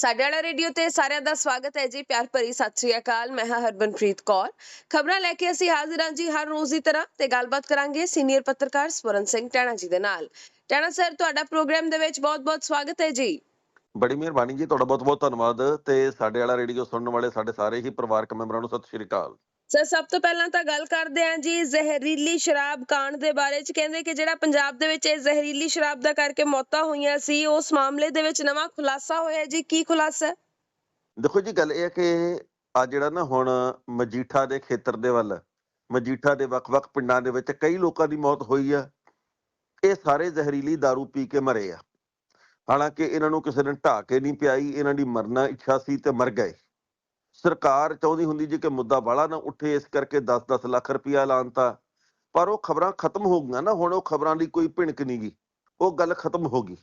ਸਾਡੇ ਵਾਲਾ ਰੇਡੀਓ ਤੇ ਸਾਰਿਆਂ ਦਾ ਸਵਾਗਤ ਹੈ ਜੀ, ਪਿਆਰ ਭਰੀ ਸਤਿ ਸ੍ਰੀ ਅਕਾਲ, ਮੈਂ ਹਾਂ ਹਰਬਨਪ੍ਰੀਤ ਕੌਰ। ਖਬਰਾਂ ਲੈ ਕੇ ਅਸੀਂ ਹਾਜ਼ਰ ਹਾਂ ਜੀ ਹਰ ਰੋਜ਼ ਦੀ ਤਰ੍ਹਾਂ ਤੇ ਗੱਲਬਾਤ ਕਰਾਂਗੇ ਸੀਨੀਅਰ ਪੱਤਰਕਾਰ ਸਵਰਨ ਸਿੰਘ ਟੈਣਾ ਜੀ ਦੇ ਨਾਲ। ਟੈਣਾ ਸਰ, ਤੁਹਾਡਾ ਪ੍ਰੋਗਰਾਮ ਦੇ ਵਿੱਚ ਬਹੁਤ-ਬਹੁਤ ਸਵਾਗਤ ਹੈ ਜੀ। ਬੜੀ ਮਿਹਰਬਾਨੀ ਜੀ, ਤੁਹਾਡਾ ਬਹੁਤ ਬਹੁਤ ਧੰਨਵਾਦ ਤੇ ਸਾਡੇ ਵਾਲਾ ਰੇਡੀਓ ਸੁਣਨ ਵਾਲੇ ਸਾਡੇ ਸਾਰੇ ਹੀ ਪਰਿਵਾਰਕ ਮੈਂਬਰਾਂ ਨੂੰ ਸਤਿ ਸ਼੍ਰੀ ਅਕਾਲ। ਸਰ ਸਭ ਤੋਂ ਪਹਿਲਾਂ ਤਾਂ ਗੱਲ ਕਰਦੇ ਹਾਂ ਜੀ ਜ਼ਹਿਰੀਲੀ ਸ਼ਰਾਬ ਕਾਂਡ ਦੇ ਬਾਰੇ ਚ। ਕਹਿੰਦੇ ਕਿ ਜਿਹੜਾ ਪੰਜਾਬ ਦੇ ਵਿੱਚ ਇਹ ਜ਼ਹਿਰੀਲੀ ਸ਼ਰਾਬ ਦਾ ਕਰਕੇ ਮੌਤਾਂ ਹੋਈਆਂ ਸੀ, ਉਸ ਮਾਮਲੇ ਦੇ ਵਿੱਚ ਨਵਾਂ ਖੁਲਾਸਾ ਹੋਇਆ ਜੀ। ਕੀ ਖੁਲਾਸਾ? ਦੇਖੋ ਜੀ, ਗੱਲ ਇਹ ਹੈ ਕਿ ਆ ਜਿਹੜਾ ਨਾ ਹੁਣ ਮਜੀਠਾ ਦੇ ਖੇਤਰ ਦੇ ਵੱਲ, ਮਜੀਠਾ ਦੇ ਵੱਖ-ਵੱਖ ਪਿੰਡਾਂ ਦੇ ਵਿੱਚ ਕਈ ਲੋਕਾਂ ਦੀ ਮੌਤ ਹੋਈ ਆ। ਇਹ ਸਾਰੇ ਜ਼ਹਿਰੀਲੀ दारू ਪੀ ਕੇ ਮਰੇ ਆ। ਹਾਲਾਂਕਿ ਇਹਨਾਂ ਨੂੰ ਕਿਸੇ ਨੇ ਢਾਹ ਕੇ ਨਹੀਂ ਪਿਆਈ, ਇਹਨਾਂ ਦੀ ਮਰਨਾ ਇੱਛਾ ਸੀ ਤੇ ਮਰ ਗਏ। ਸਰਕਾਰ ਚਾਹੁੰਦੀ ਹੁੰਦੀ ਜੀ ਕਿ ਮੁੱਦਾ ਬਾਲਾ ਨਾ ਉੱਠੇ, ਇਸ ਕਰਕੇ 10-10 ਲੱਖ ਰੁਪਇਆ ਲਾਂਤਾ ਪਰ ਉਹ ਖਬਰਾਂ ਖਤਮ ਹੋ ਗਈਆਂ ਨਾ, ਹੁਣ ਉਹ ਖਬਰਾਂ ਦੀ ਕੋਈ ਭਿਣਕ ਨਹੀਂ ਗਈ ਉਹ ਗੱਲ ਖਤਮ ਹੋ ਗਈ।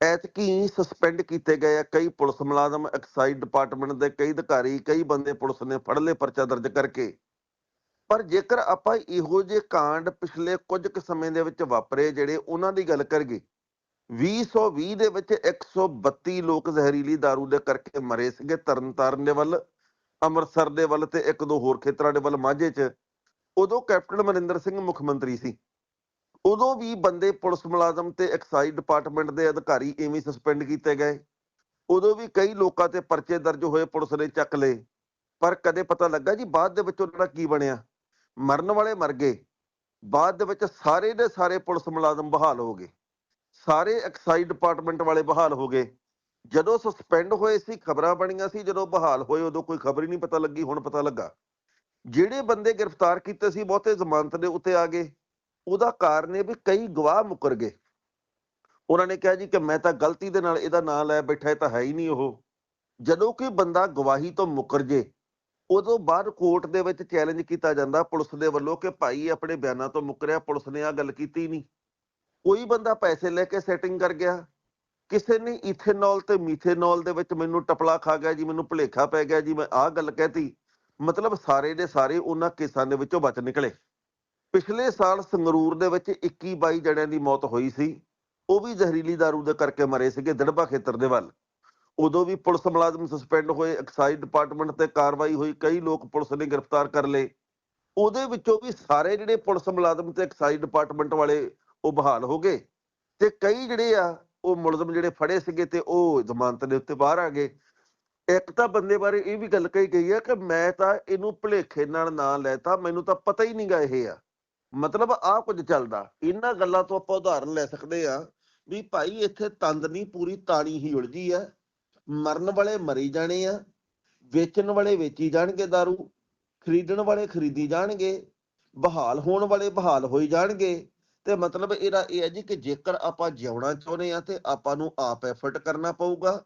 ਐਤਕੀ ਸਸਪੈਂਡ ਕੀਤੇ ਗਏ ਆ ਕਈ ਪੁਲਿਸ ਮੁਲਾਜ਼ਮ, ਐਕਸਾਈਜ਼ ਡਿਪਾਰਟਮੈਂਟ ਦੇ ਕਈ ਅਧਿਕਾਰੀ, ਕਈ ਬੰਦੇ ਪੁਲਿਸ ਨੇ ਫੜ ਲਏ ਪਰਚਾ ਦਰਜ ਕਰਕੇ। ਪਰ ਜੇਕਰ ਆਪਾਂ ਇਹੋ ਜਿਹੇ ਕਾਂਡ ਪਿਛਲੇ ਕੁਝ ਕੁ ਸਮੇਂ ਦੇ ਵਿੱਚ ਵਾਪਰੇ, ਜਿਹੜੇ ਉਹਨਾਂ ਦੀ ਗੱਲ ਕਰੀਏ 2020 ਦੇ ਵਿੱਚ 132 ਲੋਕ ਜ਼ਹਿਰੀਲੀ दारू ਦੇ ਕਰਕੇ ਮਰੇ ਸੀਗੇ ਤਰਨਤਾਰਨ ਦੇ ਵੱਲ। ਅੰਮ੍ਰਿਤਸਰ ਦੇ ਵੱਲ ਤੇ ਇੱਕ ਦੋ ਹੋਰ ਖੇਤਰਾਂ ਦੇ ਵੱਲ ਮਾਝੇ 'ਚ, ਉਦੋਂ ਕੈਪਟਨ ਮਨਿੰਦਰ ਸਿੰਘ ਮੁੱਖ ਮੰਤਰੀ ਸੀ। ਉਦੋਂ ਵੀ ਬੰਦੇ ਪੁਲਿਸ ਮੁਲਾਜ਼ਮ ਤੇ ਐਕਸਾਈਜ਼ ਡਿਪਾਰਟਮੈਂਟ ਦੇ ਅਧਿਕਾਰੀ ਐਵੇਂ ਸਸਪੈਂਡ ਕੀਤੇ ਗਏ। ਉਦੋਂ ਵੀ ਕਈ ਲੋਕਾਂ ਤੇ ਪਰਚੇ ਦਰਜ ਹੋਏ ਪੁਲਿਸ ਨੇ ਚੱਕ ਲਏ। ਪਰ ਕਦੇ ਪਤਾ ਲੱਗਾ ਜੀ ਬਾਅਦ ਦੇ ਵਿੱਚ ਉਹਨਾਂ ਦਾ ਕੀ ਬਣਿਆ। ਮਰਨ ਵਾਲੇ ਮਰ ਗਏ। ਬਾਅਦ ਦੇ ਵਿੱਚ ਸਾਰੇ ਦੇ ਸਾਰੇ ਪੁਲਿਸ ਮੁਲਾਜ਼ਮ ਬਹਾਲ ਹੋ ਗਏ। ਸਾਰੇ ਐਕਸਾਈਜ਼ ਡਿਪਾਰਟਮੈਂਟ ਵਾਲੇ ਬਹਾਲ ਹੋ ਗਏ। ਜਦੋਂ ਸਸਪੈਂਡ ਹੋਏ ਸੀ, ਖਬਰਾਂ ਬਣੀਆਂ ਸੀ, ਜਦੋਂ ਬਹਾਲ ਹੋਏ, ਉਦੋਂ ਕੋਈ ਖਬਰ ਹੀ ਨਹੀਂ ਪਤਾ ਲੱਗੀ, ਹੁਣ ਪਤਾ ਲੱਗਾ। ਜਿਹੜੇ ਬੰਦੇ ਗ੍ਰਿਫਤਾਰ ਕੀਤੇ ਸੀ, ਬਹੁਤੇ ਜ਼ਮਾਨਤ ਦੇ ਉੱਤੇ ਆ ਗਏ। ਉਹਦਾ ਕਾਰਨ ਇਹ ਵੀ ਕਈ ਗਵਾਹ ਮੁਕਰ ਗਏ। ਉਹਨਾਂ ਨੇ ਕਿਹਾ ਜੀ ਕਿ ਮੈਂ ਤਾਂ ਗਲਤੀ ਦੇ ਨਾਲ ਇਹਦਾ ਨਾਂ ਲੈ ਬੈਠਾ, ਇਹ ਤਾਂ ਹੈ ਹੀ ਨਹੀਂ ਉਹ। ਜਦੋਂ ਕੋਈ ਬੰਦਾ ਗਵਾਹੀ ਤੋਂ ਮੁਕਰ ਜੇ, ਉਦੋਂ ਬਾਅਦ ਕੋਰਟ ਦੇ ਵਿੱਚ ਚੈਲੰਜ ਕੀਤਾ ਜਾਂਦਾ ਪੁਲਿਸ ਦੇ ਵੱਲੋਂ ਕਿ ਭਾਈ ਆਪਣੇ ਬਿਆਨਾਂ ਤੋਂ ਮੁਕਰਿਆ, ਪੁਲਿਸ ਨੇ ਆ ਗੱਲ ਕੀਤੀ ਨਹੀਂ। ਕੋਈ ਬੰਦਾ ਪੈਸੇ ਲੈ ਕੇ ਸੈਟਿੰਗ ਕਰ ਗਿਆ। ਕਿਸੇ ਨੇ ਇਥੇਨੋਲ ਤੇ ਮੀਥੇਨੋਲ ਦੇ ਵਿੱਚ ਮੈਨੂੰ ਟਪਲਾ ਖਾ ਗਿਆ ਜੀ, ਮੈਨੂੰ ਭੁਲੇਖਾ ਪੈ ਗਿਆ ਜੀ, ਮੈਂ ਆਹ ਗੱਲ ਕਹਿਤੀ। ਮਤਲਬ ਸਾਰੇ ਦੇ ਸਾਰੇ ਉਹਨਾਂ ਕੇਸਾਂ ਦੇ ਵਿੱਚੋਂ ਬਚ ਨਿਕਲੇ। ਪਿਛਲੇ ਸਾਲ ਸੰਗਰੂਰ ਦੇ ਵਿੱਚ 21 22 ਜਣਿਆਂ ਦੀ ਮੌਤ ਹੋਈ ਸੀ। ਉਹ ਵੀ ਜ਼ਹਿਰੀਲੀ दारू ਦੇ ਕਰਕੇ ਮਰੇ ਸੀਗੇ ਦੜਬਾ ਖੇਤਰ ਦੇ ਵੱਲ। ਉਦੋਂ ਵੀ ਪੁਲਿਸ ਮੁਲਾਜ਼ਮ ਸਸਪੈਂਡ ਹੋਏ ਐਕਸਾਈਜ਼ ਡਿਪਾਰਟਮੈਂਟ ਤੇ ਕਾਰਵਾਈ ਹੋਈ, ਕਈ ਲੋਕ ਪੁਲਿਸ ਨੇ ਗ੍ਰਿਫਤਾਰ ਕਰ ਲਏ। ਉਹਦੇ ਵਿੱਚੋਂ ਵੀ ਸਾਰੇ ਜਿਹੜੇ ਪੁਲਿਸ ਮੁਲਾਜ਼ਮ ਤੇ ਐਕਸਾਈਜ਼ ਡਿਪਾਰਟਮੈਂਟ ਵਾਲੇ ਉਹ ਬਹਾਲ ਹੋ ਗਏ। ਤੇ ਕਈ ਜਿਹੜੇ ਆ ਉਹ ਮੁਲਜ਼ਮ ਜਿਹੜੇ ਫੜੇ ਸੀਗੇ ਤੇ ਉਹ ਜ਼ਮਾਨਤ ਦੇ ਉੱਤੇ ਬਾਹਰ ਆ ਗਏ। ਇੱਕ ਤਾਂ ਬੰਦੇ ਬਾਰੇ ਇਹ ਵੀ ਗੱਲ ਕਹੀ ਗਈ ਹੈ ਕਿ ਮੈਂ ਤਾਂ ਇਹਨੂੰ ਭੁਲੇਖੇ ਨਾਲ ਨਾਂ ਲੈਤਾ, ਮੈਨੂੰ ਤਾਂ ਪਤਾ ਹੀ ਨਹੀਂਗਾ ਇਹ ਆ। ਮਤਲਬ ਆਹ ਕੁਝ ਚੱਲਦਾ। ਇਹਨਾਂ ਗੱਲਾਂ ਤੋਂ ਆਪਾਂ ਉਦਾਹਰਨ ਲੈ ਸਕਦੇ ਆ ਵੀ ਭਾਈ ਇੱਥੇ ਤੰਦ ਨਹੀਂ, ਪੂਰੀ ਤਾਣੀ ਹੀ ਉਲਝੀ ਆ। ਮਰਨ ਵਾਲੇ ਮਰੀ ਜਾਣੇ ਆ, ਵੇਚਣ ਵਾਲੇ ਵੇਚੀ ਜਾਣਗੇ दारू, ਖਰੀਦਣ ਵਾਲੇ ਖਰੀਦੀ ਜਾਣਗੇ, ਬਹਾਲ ਹੋਣ ਵਾਲੇ ਬਹਾਲ ਹੋਈ ਜਾਣਗੇ। ਤੇ ਮਤਲਬ ਇਹਦਾ ਇਹ ਹੈ ਜੀ ਕਿ ਜੇਕਰ ਆਪਾਂ ਜਿਉਣਾ ਚਾਹੁੰਦੇ ਆ ਤੇ ਆਪਾਂ ਨੂੰ ਆਪ ਐਫਰਟ ਕਰਨਾ ਪਊਗਾ।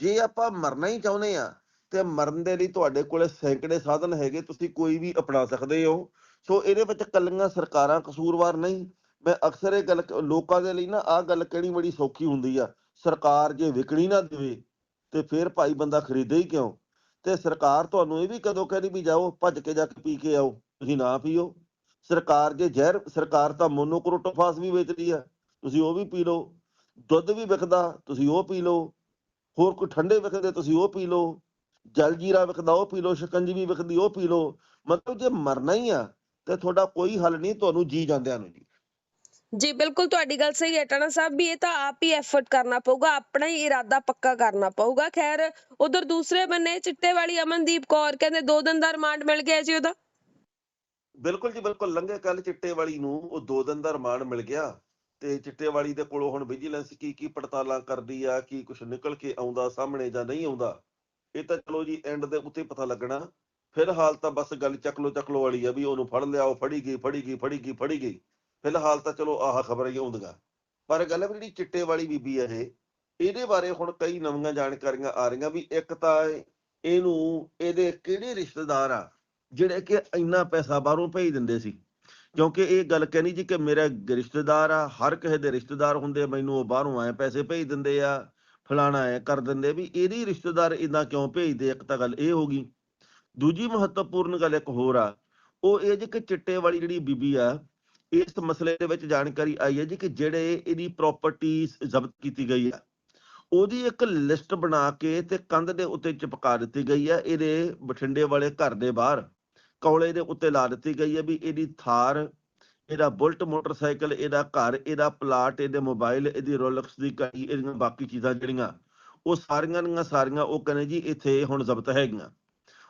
ਜੇ ਆਪਾਂ ਮਰਨਾ ਹੀ ਚਾਹੁੰਦੇ ਆ ਤੇ ਮਰਨ ਦੇ ਲਈ ਤੁਹਾਡੇ ਕੋਲੇ ਸੈਂਕੜੇ ਸਾਧਨ ਹੈਗੇ, ਤੁਸੀਂ ਕੋਈ ਵੀ ਅਪਣਾ ਸਕਦੇ ਹੋ। ਸੋ ਇਹਦੇ ਵਿੱਚ ਕੱਲੀਆਂ ਸਰਕਾਰਾਂ ਕਸੂਰਵਾਰ ਨਹੀਂ। ਮੈਂ ਅਕਸਰ ਇਹ ਗੱਲ ਲੋਕਾਂ ਦੇ ਲਈ ਨਾ ਆਹ ਗੱਲ ਕਹਿਣੀ ਬੜੀ ਸੌਖੀ ਹੁੰਦੀ ਆ। ਸਰਕਾਰ ਜੇ ਵਿਕਣੀ ਨਾ ਦੇਵੇ ਤੇ ਫਿਰ ਭਾਈ ਬੰਦਾ ਖਰੀਦੇ ਹੀ ਕਿਉਂ? ਤੇ ਸਰਕਾਰ ਤੁਹਾਨੂੰ ਇਹ ਵੀ ਕਦੋਂ ਕਹਿੰਦੀ ਵੀ ਜਾਓ, ਭੱਜ ਕੇ ਜਾ ਕੇ ਪੀ ਕੇ ਆਓ, ਤੁਸੀਂ ਨਾ ਪੀਓ। ਸਰਕਾਰ ਜੇ ਜ਼ਹਿਰ, ਸਰਕਾਰ ਤਾਂ ਮੋਨੋਕ੍ਰੋਟੋਫਾਸ ਵੀ ਵੇਚਦੀ ਆ। ਤੁਸੀਂ ਉਹ ਵੀ ਪੀ ਲਓ। ਦੁੱਧ ਵੀ ਵਿਕਦਾ, ਤੁਸੀਂ ਉਹ ਪੀ ਲਓ। ਹੋਰ ਕੋਈ ਠੰਡੇ ਵਿਕਦੇ, ਤੁਸੀਂ ਉਹ ਪੀ ਲਓ। ਜਲ ਜੀਰਾ ਵਿਕਦਾ, ਉਹ ਪੀ ਲਓ। ਸ਼ਿਕੰਜਵੀ ਵਿਕਦੀ, ਉਹ ਪੀ ਲਓ। ਮਤਲਬ ਜੇ ਮਰਨਾ ਹੀ ਆ, ਤੇ ਤੁਹਾਡਾ ਕੋਈ ਹੱਲ ਨਹੀਂ, ਤੁਹਾਨੂੰ ਜੀ ਜਾਂਦਿਆਂ ਨੂੰ ਜੀ। ਜੀ, ਬਿਲਕੁਲ ਤੁਹਾਡੀ ਗੱਲ ਸਹੀ ਹੈ। ਟਣਾ ਸਾਹਿਬ ਵੀ ਇਹ ਤਾਂ ਆਪ ਹੀ ਐਫਰਟ ਕਰਨਾ ਪਊਗਾ। ਆਪਣਾ ਹੀ ਇਰਾਦਾ ਪੱਕਾ ਕਰਨਾ ਪਊਗਾ। ਖੈਰ, ਉਧਰ ਦੂਸਰੇ ਬੰਨੇ ਚਿੱਟੇ ਵਾਲੀ ਅਮਨਦੀਪ ਕੌਰ ਕਹਿੰਦੇ, ਦੋ ਦਿਨ ਦਾ ਰਿਮਾਂਡ ਮਿਲ ਗਿਆ ਜੀ ਉਹਦਾ। ਬਿਲਕੁਲ ਜੀ ਬਿਲਕੁਲ, ਲੰਘੇ ਕੱਲ ਚਿੱਟੇ ਵਾਲੀ ਨੂੰ ਉਹ ਦੋ ਦਿਨ ਦਾ ਰਿਮਾਂਡ ਮਿਲ ਗਿਆ ਤੇ ਚਿੱਟੇ ਵਾਲੀ ਦੇ ਕੋਲੋਂ ਹੁਣ ਵਿਜੀਲੈਂਸ ਕੀ ਕੀ ਪੜਤਾਲਾਂ ਕਰਦੀ ਆ, ਕੀ ਕੁਝ ਨਿਕਲ ਕੇ ਆਉਂਦਾ, ਸਾਹਮਣੇ ਜਾਂ ਨਹੀਂ ਆਉਂਦਾ, ਇਹ ਤਾਂ ਚਲੋ ਜੀ ਐਂਡ ਦੇ ਉੱਤੇ ਪਤਾ ਲੱਗਣਾ। ਫਿਲਹਾਲ ਤਾਂ ਬਸ ਗੱਲ ਚੱਕਲੋ ਚੱਕਲੋ ਵਾਲੀ ਆ ਵੀ ਉਹਨੂੰ ਫੜ ਲਿਆ, ਉਹ ਫੜੀ ਗਈ ਫੜੀ ਗਈ ਫੜੀ ਗਈ ਫੜੀ ਗਈ। ਫਿਲਹਾਲ ਤਾਂ ਚਲੋ ਆਹ ਖਬਰਾਂ ਹੀ ਆਉਂਦੀਆਂ। ਪਰ ਗੱਲ ਹੈ ਜਿਹੜੀ ਚਿੱਟੇ ਵਾਲੀ ਬੀਬੀ ਆ ਇਹ, ਇਹਦੇ ਬਾਰੇ ਹੁਣ ਕਈ ਨਵੀਆਂ ਜਾਣਕਾਰੀਆਂ ਆ ਰਹੀਆਂ ਵੀ ਇੱਕ ਤਾਂ ਇਹਨੂੰ, ਇਹਦੇ ਕਿਹੜੇ ਰਿਸ਼ਤੇਦਾਰ ਆ? ਜਿਹੜੇ ਕਿ ਇੰਨਾ ਪੈਸਾ ਬਾਹਰੋਂ ਭੇਜ ਦਿੰਦੇ ਸੀ। ਕਿਉਂਕਿ ਇਹ ਗੱਲ ਕਹਿਣੀ ਜੀ ਕਿ ਮੇਰਾ ਰਿਸ਼ਤੇਦਾਰ ਆ ਹਰ ਕਿਸੇ ਦੇ ਰਿਸ਼ਤੇਦਾਰ ਹੁੰਦੇ ਆ, ਮੈਨੂੰ ਉਹ ਬਾਹਰੋਂ ਆਏ ਪੈਸੇ ਭੇਜ ਦਿੰਦੇ ਆ ਫਲਾਣਾ ਐ ਕਰ ਦਿੰਦੇ ਵੀ ਇਹਦੀ ਰਿਸ਼ਤੇਦਾਰ ਇਦਾਂ ਕਿਉਂ ਭੇਜਦੇ ਇੱਕ ਤਾਂ ਗੱਲ ਇਹ ਹੋ ਗਈ। ਦੂਜੀ ਮਹੱਤਵਪੂਰਨ ਗੱਲ ਇੱਕ ਹੋਰ ਆ ਉਹ ਇਹ ਜੀ ਕਿ ਚਿੱਟੇ ਵਾਲੀ ਜਿਹੜੀ ਬੀਬੀ ਆ ਇਸ ਮਸਲੇ ਦੇ ਵਿੱਚ ਜਾਣਕਾਰੀ ਆਈ ਹੈ ਜੀ ਕਿ ਜਿਹੜੇ ਇਹਦੀ ਪ੍ਰਾਪਰਟੀ ਜ਼ਬਤ ਕੀਤੀ ਗਈ ਆ ਉਹਦੀ ਇੱਕ ਲਿਸਟ ਬਣਾ ਕੇ ਤੇ ਕੰਧ ਦੇ ਉੱਤੇ ਚਿਪਕਾ ਦਿੱਤੀ ਗਈ ਆ ਇਹਦੇ ਬਠਿੰਡੇ ਵਾਲੇ ਘਰ ਦੇ ਬਾਹਰ। ਕੌਲੇ ਦੇ ਉੱਤੇ ਲਾ ਦਿੱਤੀ ਗਈ ਹੈ ਵੀ ਇਹਦੀ ਥਾਰ, ਇਹਦਾ ਬੁਲਟ ਮੋਟਰਸਾਈਕਲ, ਇਹਦਾ ਘਰ, ਇਹਦਾ ਪਲਾਟ, ਇਹਦੇ ਮੋਬਾਈਲ, ਇਹਦੀ ਰੋਲਕਸ ਦੀ ਕਈ ਇਹਦੀਆਂ ਬਾਕੀ ਚੀਜ਼ਾਂ ਜਿਹੜੀਆਂ, ਉਹ ਸਾਰੀਆਂ ਦੀਆਂ ਸਾਰੀਆਂ ਉਹ ਕਹਿੰਦੇ ਜੀ ਇੱਥੇ ਹੁਣ ਜ਼ਬਤ ਹੈਗੀਆਂ।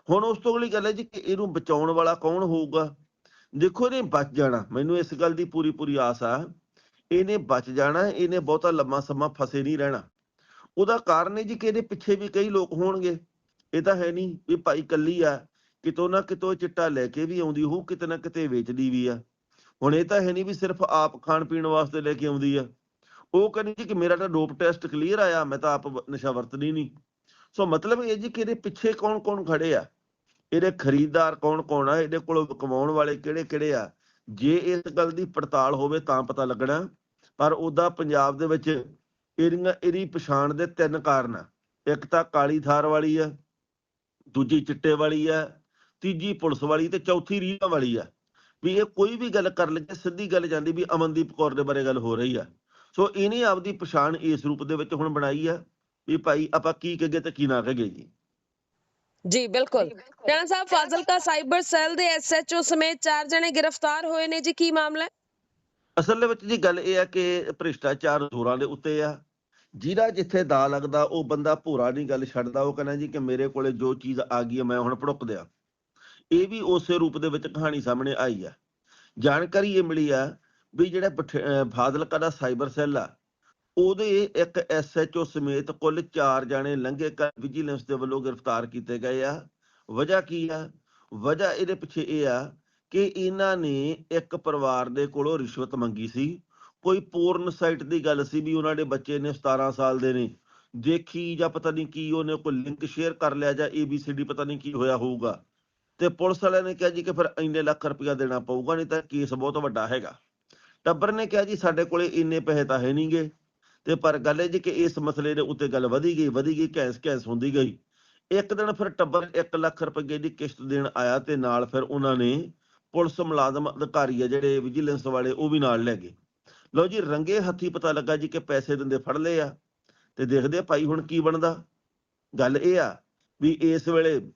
ਹੁਣ ਉਸ ਤੋਂ ਅਗਲੀ ਗੱਲ ਹੈ ਜੀ ਕਿ ਇਹਨੂੰ ਬਚਾਉਣ ਵਾਲਾ ਕੌਣ ਹੋਊਗਾ? ਦੇਖੋ ਇਹਨੇ ਬਚ ਜਾਣਾ, ਮੈਨੂੰ ਇਸ ਗੱਲ ਦੀ ਪੂਰੀ ਪੂਰੀ ਆਸ ਆ, ਇਹਨੇ ਬਚ ਜਾਣਾ, ਇਹਨੇ ਬਹੁਤਾ ਲੰਮਾ ਸਮਾਂ ਫਸੇ ਨਹੀਂ ਰਹਿਣਾ। ਉਹਦਾ ਕਾਰਨ ਹੈ ਜੀ ਕਿ ਇਹਦੇ ਪਿੱਛੇ ਵੀ ਕਈ ਲੋਕ ਹੋਣਗੇ, ਇਹ ਤਾਂ ਹੈ ਨਹੀਂ ਵੀ ਭਾਈ ਕੱਲੀ ਆ ਕਿਤੋਂ ਨਾ ਕਿਤੋਂ ਚਿੱਟਾ ਲੈ ਕੇ ਵੀ ਆਉਂਦੀ ਹੋਊ ਕਿਤੇ ਨਾ ਕਿਤੇ ਵੇਚਦੀ ਵੀ ਆ। ਹੁਣ ਇਹ ਤਾਂ ਹੈ ਨਹੀਂ ਵੀ ਸਿਰਫ ਆਪ ਖਾਣ ਪੀਣ ਵਾਸਤੇ ਲੈ ਕੇ ਆਉਂਦੀ ਆ। ਉਹ ਕਹਿੰਦੀ ਜੀ ਕਿ ਮੇਰਾ ਤਾਂ ਡੋਪ ਟੈਸਟ ਕਲੀਅਰ ਆਇਆ, ਮੈਂ ਤਾਂ ਆਪ ਨਸ਼ਾ ਵਰਤਦੀ ਨਹੀਂ। ਸੋ ਮਤਲਬ ਇਹ ਜੀ ਕਿ ਇਹਦੇ ਪਿੱਛੇ ਕੌਣ ਕੌਣ ਖੜੇ ਆ? ਇਹਦੇ ਖਰੀਦਦਾਰ ਕੌਣ ਕੌਣ ਆ? ਇਹਦੇ ਕੋਲ ਕਮਾਉਣ ਵਾਲੇ ਕਿਹੜੇ ਕਿਹੜੇ ਆ? ਜੇ ਇਸ ਗੱਲ ਦੀ ਪੜਤਾਲ ਹੋਵੇ ਤਾਂ ਪਤਾ ਲੱਗਣਾ। ਪਰ ਉਹਦਾ ਪੰਜਾਬ ਦੇ ਵਿੱਚ ਇਹਦੀਆਂ, ਇਹਦੀ ਪਛਾਣ ਦੇ ਤਿੰਨ ਕਾਰਨ ਆ। ਇੱਕ ਤਾਂ ਕਾਲੀ ਥਾਰ ਵਾਲੀ ਆ, ਦੂਜੀ ਚਿੱਟੇ ਵਾਲੀ ਆ ਤੀਜੀ ਪੁਲਿਸ ਵਾਲੀ ਤੇ ਚੌਥੀ ਰੀਹਾਂ ਵਾਲੀ ਆ। ਵੀ ਇਹ ਕੋਈ ਵੀ ਗੱਲ ਕਰ ਲਈਏ ਸਿੱਧੀ ਗੱਲ ਜਾਂਦੀ ਵੀ ਅਮਨਦੀਪ ਕੌਰ ਦੇ ਬਾਰੇ ਗੱਲ ਹੋ ਰਹੀ ਆ। ਸੋ ਇਹਨੇ ਆਪਦੀ ਪਛਾਣ ਇਸ ਰੂਪ ਦੇ ਵਿੱਚ ਹੁਣ ਬਣਾਈ ਆ ਵੀ ਭਾਈ ਆਪਾਂ ਕੀ ਕਹੀਏ ਤੇ ਕੀ ਨਾ ਕਹੀਏ ਜੀ। ਜੀ ਬਿਲਕੁਲ। ਟੈਣਾ ਸਾਹਿਬ ਫਾਜ਼ਿਲਕਾ ਸਾਈਬਰ ਸੈੱਲ ਦੇ ਐਸਐਚਓ ਸਮੇਤ ਚਾਰ ਜਣੇ ਗ੍ਰਿਫਤਾਰ ਹੋਏ ਨੇ ਜੀ ਕੀ ਮਾਮਲਾ? ਹੈ ਅਸਲ ਦੇ ਵਿੱਚ ਜੀ ਗੱਲ ਇਹ ਆ ਕਿ ਭ੍ਰਿਸ਼ਟਾਚਾਰ ਜ਼ੋਰਾਂ ਦੇ ਉੱਤੇ ਆ। ਜਿਹਦਾ ਜਿੱਥੇ ਦਾ ਲੱਗਦਾ ਉਹ ਬੰਦਾ ਭੂਰਾ ਨਹੀਂ ਗੱਲ ਛੱਡਦਾ ਉਹ ਕਹਿੰਦਾ ਜੀ ਕਿ ਮੇਰੇ ਕੋਲੇ ਜੋ ਚੀਜ਼ ਆ ਗਈ ਹੈ ਮੈਂ ਹੁਣ ਭੜੁੱਕ ਦਿਆਂ। ਇਹ ਵੀ ਉਸੇ ਰੂਪ ਦੇ ਵਿੱਚ ਕਹਾਣੀ ਸਾਹਮਣੇ ਆਈ ਆ। ਜਾਣਕਾਰੀ ਇਹ ਮਿਲੀ ਆ ਵੀ ਜਿਹੜਾ ਬਠ- ਫਾਜ਼ਿਲਕਾ ਦਾ ਸਾਈਬਰ ਸੈੱਲ ਆ, ਉਹਦੇ ਇੱਕ ਐਸਐਚਓ ਸਮੇਤ ਕੁੱਲ 4 ਜਾਣੇ ਲੰਘੇ ਕਰ ਵਿਜੀਲੈਂਸ ਦੇ ਵੱਲੋਂ ਗ੍ਰਿਫਤਾਰ ਕੀਤੇ ਗਏ ਆ। ਵਜ੍ਹਾ ਕੀ ਆ? ਵਜ੍ਹਾ ਇਹਦੇ ਪਿੱਛੇ ਇਹ ਆ ਕਿ ਇਹਨਾਂ ਨੇ ਇੱਕ ਪਰਿਵਾਰ ਦੇ ਕੋਲੋਂ ਰਿਸ਼ਵਤ ਮੰਗੀ ਸੀ। ਕੋਈ ਪੋਰਨ ਸਾਈਟ ਦੀ ਗੱਲ ਸੀ ਵੀ ਉਹਨਾਂ ਦੇ ਬੱਚੇ ਨੇ 17 ਸਾਲ ਦੇ ਨੇ। ਦੇਖੀ ਜਾਂ ਪਤਾ ਨਹੀਂ ਕੀ ਉਹਨੇ ਕੋਈ ਲਿੰਕ ਸ਼ੇਅਰ ਕਰ ਲਿਆ ਜਾਂ ABCD ਪਤਾ ਨਹੀਂ ਕੀ ਹੋਇਆ ਹੋਊਗਾ। ਤੇ ਪੁਲਿਸ ਵਾਲਿਆਂ ਨੇ ਕਿਹਾ ਜੀ ਕਿ ਫਿਰ ਇੰਨੇ ਲੱਖ ਰੁਪਇਆ ਦੇਣਾ ਪਊਗਾ, ਨਹੀਂ ਤਾਂ ਕੇਸ ਬਹੁਤ ਵੱਡਾ ਹੈਗਾ। ਟੱਬਰ ਨੇ ਕਿਹਾ ਜੀ ਸਾਡੇ ਕੋਲੇ ਇੰਨੇ ਪੈਸੇ ਤਾਂ ਹੈ ਨਹੀਂਗੇ। ਤੇ ਪਰ ਗੱਲ ਇਹ ਜੀ ਕਿ ਇਸ ਮਸਲੇ ਦੇ ਉੱਤੇ ਗੱਲ ਵਧੀ ਗਈ ਵਧੀ ਗਈ ਕੈਸ ਕੈਸ ਹੁੰਦੀ ਗਈ। ਇੱਕ ਦਿਨ ਫਿਰ ਟੱਬਰ 1 ਲੱਖ ਰੁਪਏ ਦੀ ਕਿਸ਼ਤ ਦੇਣ ਆਇਆ ਤੇ ਨਾਲ ਫਿਰ ਉਹਨਾਂ ਨੇ ਪੁਲਿਸ ਮੁਲਾਜ਼ਮ ਅਧਿਕਾਰੀ ਆ ਜਿਹੜੇ ਵਿਜੀਲੈਂਸ ਵਾਲੇ ਉਹ ਵੀ ਨਾਲ ਲੈ ਗਏ। ਲਓ ਜੀ ਰੰਗੇ ਹੱਥੀ ਪਤਾ ਲੱਗਾ ਜੀ ਕਿ ਪੈਸੇ ਦਿੰਦੇ ਫੜ ਲਏ ਆ। ਤੇ ਦੇਖਦੇ ਭਾਈ ਹੁਣ ਕੀ ਬਣਦਾ। ਗੱਲ ਇਹ ਆ ਵੀ ਇਸ ਵੇਲੇ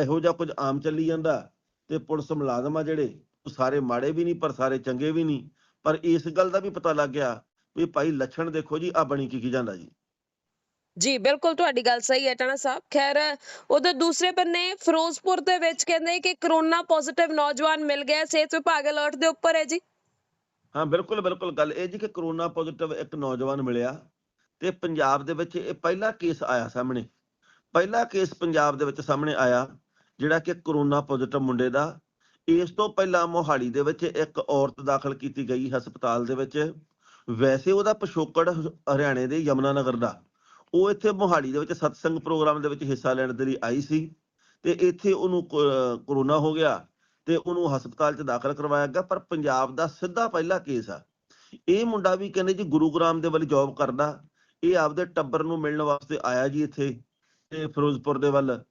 ਇਹੋ ਜਿਹਾ ਕੁਝ ਆਮ ਚੱਲੀ ਜਾਂਦਾ ਤੇ ਪੁਲਿਸ ਮੁਲਾਜ਼ਮ ਆ ਜਿਹੜੇ ਉਹ ਸਾਰੇ ਮਾੜੇ ਵੀ ਨਹੀਂ ਪਰ ਸਾਰੇ ਚੰਗੇ ਵੀ ਨਹੀਂ। ਪਰ ਇਸ ਗੱਲ ਦਾ ਵੀ ਪਤਾ ਲੱਗ ਗਿਆ ਵੀ ਭਾਈ ਲੱਛਣ ਦੇਖੋ ਜੀ ਆ ਬਣੀ ਕੀ ਕੀ ਜਾਂਦਾ ਜੀ। ਜੀ ਬਿਲਕੁਲ ਤੁਹਾਡੀ ਗੱਲ ਸਹੀ ਹੈ ਟਣਾ ਸਾਹਿਬ। ਖੈਰ ਉਧਰ ਦੂਸਰੇ ਬੰਨੇ ਫਿਰੋਜ਼ਪੁਰ ਦੇ ਵਿੱਚ ਕਹਿੰਦੇ ਕਿ ਕਰੋਨਾ ਪੋਜ਼ਿਟਿਵ ਨੌਜਵਾਨ ਮਿਲ ਗਿਆ ਸਿਹਤ ਵਿਭਾਗ ਅਲਰਟ ਦੇ ਉੱਪਰ ਹੈ ਜੀ। ਹਾਂ ਬਿਲਕੁਲ ਬਿਲਕੁਲ ਗੱਲ ਇਹ ਜੀ ਕਿ ਕਰੋਨਾ ਪੋਜ਼ਿਟਿਵ ਇੱਕ ਨੌਜਵਾਨ ਮਿਲਿਆ ਤੇ ਪੰਜਾਬ ਦੇ ਵਿੱਚ ਇਹ ਪਹਿਲਾ ਕੇਸ ਆਇਆ ਸਾਹਮਣੇ। ਪਹਿਲਾ ਕੇਸ ਪੰਜਾਬ ਦੇ ਵਿੱਚ ਸਾਹਮਣੇ ਆਇਆ, ਜਿਹੜਾ ਕਿ ਕਰੋਨਾ ਪੋਜ਼ਿਟਿਵ ਮੁੰਡੇ ਦਾ। ਇਸ ਤੋਂ ਪਹਿਲਾਂ ਮੋਹਾਲੀ ਦੇ ਵਿੱਚ ਇੱਕ ਔਰਤ ਦਾਖਲ ਕੀਤੀ ਗਈ ਹਸਪਤਾਲ ਦੇ ਵਿੱਚ। ਵੈਸੇ ਉਹਦਾ ਪਿਛੋਕੜ ਹਰਿਆਣੇ ਦੇ ਯਮਨਾ ਨਗਰ ਦਾ। ਉਹ ਇੱਥੇ ਮੋਹਾਲੀ ਦੇ ਵਿੱਚ ਸਤਸੰਗ ਪ੍ਰੋਗਰਾਮ ਦੇ ਵਿੱਚ ਹਿੱਸਾ ਲੈਣ ਦੇ ਲਈ ਆਈ ਸੀ। ਤੇ ਇੱਥੇ ਉਹਨੂੰ ਕਰੋਨਾ ਹੋ ਗਿਆ ਤੇ ਉਹਨੂੰ ਹਸਪਤਾਲ 'ਚ ਦਾਖਲ ਕਰਵਾਇਆ ਗਿਆ, ਪਰ ਪੰਜਾਬ ਦਾ ਸਿੱਧਾ ਪਹਿਲਾ ਕੇਸ ਆ। ਇਹ ਮੁੰਡਾ ਵੀ ਕਹਿੰਦੇ ਜੀ ਗੁਰੂਗ੍ਰਾਮ ਦੇ ਵੱਲ ਜੌਬ ਕਰਦਾ। ਇਹ ਆਪਦੇ ਟੱਬਰ ਨੂੰ ਮਿਲਣ ਵਾਸਤੇ ਆਇਆ ਜੀ ਇੱਥੇ। ਫਿਰੋਜ਼ਪੁਰ ਦੇ ਵੱਲ।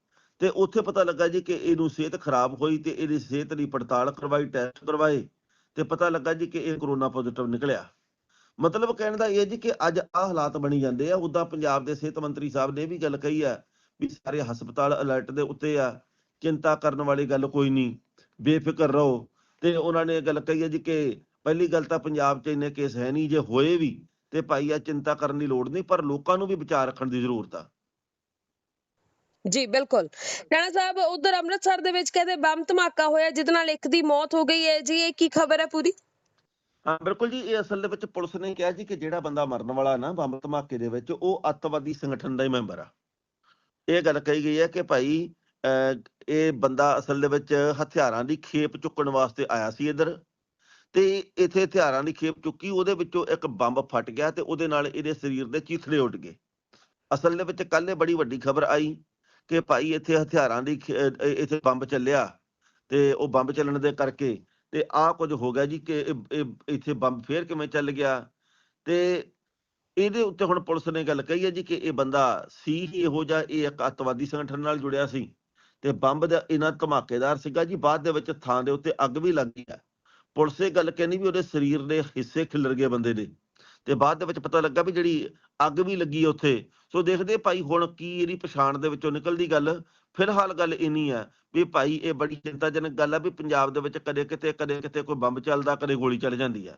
ਤੇ ਉੱਥੇ ਪਤਾ ਲੱਗਾ ਜੀ ਕਿ ਇਹਨੂੰ ਸਿਹਤ ਖਰਾਬ ਹੋਈ ਤੇ ਇਹਦੀ ਸਿਹਤ ਦੀ ਪੜਤਾਲ ਕਰਵਾਈ, ਟੈਸਟ ਕਰਵਾਏ ਤੇ ਪਤਾ ਲੱਗਾ ਜੀ ਕਿ ਇਹ ਕਰੋਨਾ ਪੋਜ਼ਿਟਿਵ ਨਿਕਲਿਆ। ਮਤਲਬ ਕਹਿਣ ਦਾ ਇਹ ਜੀ ਕਿ ਅੱਜ ਆ ਹਾਲਾਤ ਬਣੀ ਜਾਂਦੇ ਆ। ਉਦਾਂ ਪੰਜਾਬ ਦੇ ਸਿਹਤ ਮੰਤਰੀ ਸਾਹਿਬ ਨੇ ਇਹ ਵੀ ਗੱਲ ਕਹੀ ਆ ਵੀ ਸਾਰੇ ਹਸਪਤਾਲ ਅਲਰਟ ਦੇ ਉੱਤੇ ਆ, ਚਿੰਤਾ ਕਰਨ ਵਾਲੀ ਗੱਲ ਕੋਈ ਨਹੀਂ, ਬੇਫਿਕਰ ਰਹੋ। ਤੇ ਉਹਨਾਂ ਨੇ ਗੱਲ ਕਹੀ ਹੈ ਜੀ ਕਿ ਪਹਿਲੀ ਗੱਲ ਤਾਂ ਪੰਜਾਬ 'ਚ ਇੰਨੇ ਕੇਸ ਹੈ ਨਹੀਂ, ਜੇ ਹੋਏ ਵੀ ਤੇ ਭਾਈ ਆ ਚਿੰਤਾ ਕਰਨ ਦੀ ਲੋੜ ਨਹੀਂ, ਪਰ ਲੋਕਾਂ ਨੂੰ ਵੀ ਵਿਚਾਰ ਰੱਖਣ ਦੀ ਜ਼ਰੂਰਤ ਆ। ਜੀ, ਬਿਲਕੁਲ। ਟਣਾ ਸਾਹਿਬ, ਉਧਰ ਅੰਮ੍ਰਿਤਸਰ ਦੇ ਵਿੱਚ ਕਹਿੰਦੇ ਬੰਬ ਧਮਾਕਾ ਹੋਇਆ, ਜਿਹਦੇ ਨਾਲ ਇੱਕ ਦੀ ਮੌਤ ਹੋ ਗਈ ਹੈ ਜੀ, ਇਹ ਕੀ ਖਬਰ ਹੈ ਪੂਰੀ? ਹਾਂ, ਬਿਲਕੁਲ ਜੀ, ਇਹ ਅਸਲ ਦੇ ਵਿੱਚ ਪੁਲਿਸ ਨੇ ਕਿਹਾ ਜੀ ਕਿ ਜਿਹੜਾ ਬੰਦਾ ਮਰਨ ਵਾਲਾ ਨਾ ਬੰਬ ਧਮਾਕੇ ਦੇ ਵਿੱਚ, ਉਹ ਅੱਤਵਾਦੀ ਸੰਗਠਨ ਦਾ ਹੀ ਮੈਂਬਰ ਆ। ਇਹ ਗੱਲ ਕਹੀ ਗਈ ਹੈ ਕਿ ਭਾਈ ਇਹ ਬੰਦਾ ਅਸਲ ਦੇ ਵਿੱਚ ਹਥਿਆਰਾਂ ਦੀ ਖੇਪ ਚੁੱਕਣ ਵਾਸਤੇ ਆਇਆ ਸੀ ਇੱਧਰ ਤੇ ਇੱਥੇ ਹਥਿਆਰਾਂ ਦੀ ਖੇਪ ਚੁੱਕੀ, ਉਹਦੇ ਵਿੱਚੋਂ ਇੱਕ ਬੰਬ ਫਟ ਗਿਆ ਤੇ ਉਹਦੇ ਨਾਲ ਇਹਦੇ ਸਰੀਰ ਦੇ ਚੀਥੜੇ ਉੱਡ ਗਏ। ਅਸਲ ਦੇ ਵਿੱਚ ਕੱਲ ਇਹ ਬੜੀ ਵੱਡੀ ਖਬਰ ਆਈ ਕਿ ਭਾਈ ਇੱਥੇ ਹਥਿਆਰਾਂ ਦੀ ਇੱਥੇ ਬੰਬ ਚੱਲਿਆ ਤੇ ਉਹ ਬੰਬ ਚੱਲਣ ਦੇ ਕਰਕੇ ਤੇ ਆਹ ਕੁਝ ਹੋ ਗਿਆ ਜੀ ਕਿ ਇੱਥੇ ਬੰਬ ਫੇਰ ਕਿਵੇਂ ਚੱਲ ਗਿਆ? ਤੇ ਇਹਦੇ ਉੱਤੇ ਹੁਣ ਪੁਲਿਸ ਨੇ ਗੱਲ ਕਹੀ ਹੈ ਜੀ ਕਿ ਇਹ ਬੰਦਾ ਸੀ ਹੀ ਇਹੋ ਜਿਹਾ, ਇਹ ਇੱਕ ਅੱਤਵਾਦੀ ਸੰਗਠਨ ਨਾਲ ਜੁੜਿਆ ਸੀ ਤੇ ਬੰਬ ਦਾ ਇਹਨਾਂ ਧਮਾਕੇਦਾਰ ਸੀਗਾ ਜੀ, ਬਾਅਦ ਦੇ ਵਿੱਚ ਥਾਂ ਦੇ ਉੱਤੇ ਅੱਗ ਵੀ ਲੱਗ ਗਈ ਪੁਲਿਸ ਇਹ ਗੱਲ ਕਹਿੰਦੀ ਵੀ ਉਹਦੇ ਸਰੀਰ ਦੇ ਹਿੱਸੇ ਖਿਲਰ ਗਏ ਬੰਦੇ ਦੇ। ਤੇ ਬਾਅਦ ਦੇ ਵਿੱਚ ਪਤਾ ਲੱਗਾ ਵੀ ਜਿਹੜੀ ਅੱਗ ਵੀ ਲੱਗੀ ਉੱਥੇ। ਸੋ ਦੇਖਦੇ ਭਾਈ ਹੁਣ ਕੀ ਇਹਦੀ ਪਛਾਣ ਦੇ ਵਿੱਚੋਂ ਨਿਕਲਦੀ ਗੱਲ। ਫਿਲਹਾਲ ਗੱਲ ਇੰਨੀ ਆ ਵੀ ਭਾਈ ਇਹ ਬੜੀ ਚਿੰਤਾਜਨਕ ਗੱਲ ਆ ਵੀ ਪੰਜਾਬ ਦੇ ਵਿੱਚ ਕਦੇ ਕਿਤੇ ਕਦੇ ਕਿਤੇ ਕੋਈ ਬੰਬ ਚੱਲਦਾ ਕਦੇ ਗੋਲੀ ਚੱਲ ਜਾਂਦੀ ਆ।